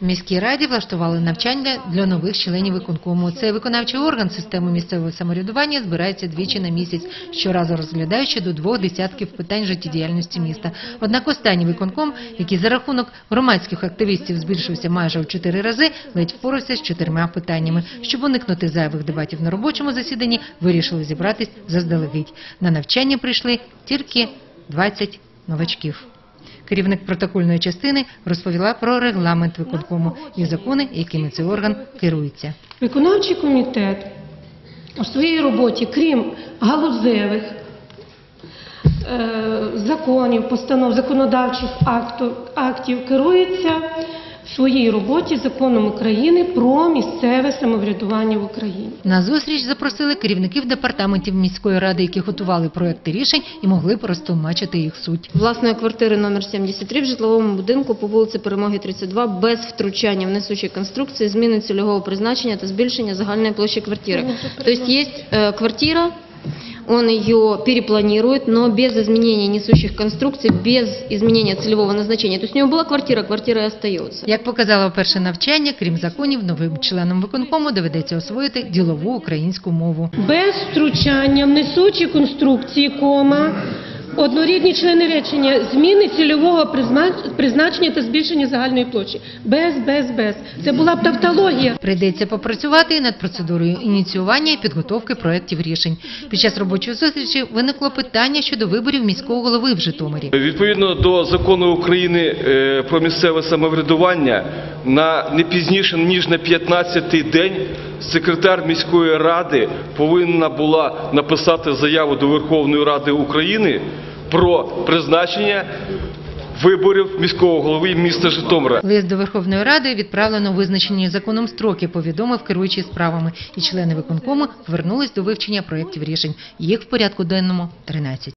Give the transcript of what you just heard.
В міській раді влаштували навчання для нових членів виконкому. Цей виконавчий орган системи місцевого самоврядування збирається двічі на місяць, щоразу розглядаючи до двох десятків питань життєдіяльності міста. Однак останній виконком, який за рахунок громадських активістів збільшився майже у чотири рази, ледь впорався з чотирма питаннями. Щоб уникнути зайвих дебатів на робочому засіданні, вирішили зібратись заздалегідь. На навчання прийшли тільки 20 новачків. Керівник протокольної частини розповіла про регламент виконкому і закони, якими цей орган керується. Виконавчий комітет у своїй роботі, крім галузевих е, законів, постанов, законодавчих акту- актів, керується своїй роботі законом України про місцеве самоврядування в Україні. На зустріч запросили керівників департаментів міської ради, які готували проекти рішень і могли б розтлумачити їх суть. власної квартири номер 73 в житловому будинку по вулиці Перемоги 32 без втручання в несучі конструкції, зміни цільового призначення та збільшення загальної площі квартиры. То есть есть э, квартира, он ее перепланирует, но без изменения несущих конструкций, без изменения целевого назначения. То есть у него была квартира, квартира і остается. Як показало перше навчання, крім законів, новим членам виконкому доведеться освоїти ділову українську мову. Без втручання в несучі конструкції, кома, однорідні члени речення, зміни цільового призна- призначення та збільшення загальної площі. Без, без, без. Це була б тавтологія. Прийдеться попрацювати і над процедурою ініціювання і підготовки проєктів рішень. Під час робочої зустрічі виникло питання щодо виборів міського голови в Житомирі. Відповідно до закону України е, про місцеве самоврядування, на не пізніше ніж на 15-й день секретар міської ради повинна була написати заяву до Верховної Ради України про призначення виборів міського голови міста Житомира. Лист до Верховної Ради відправлено визначені законом строки, повідомив керуючий справами, і члени виконкому повернулись до вивчення проєктів рішень. Їх в порядку денному 13.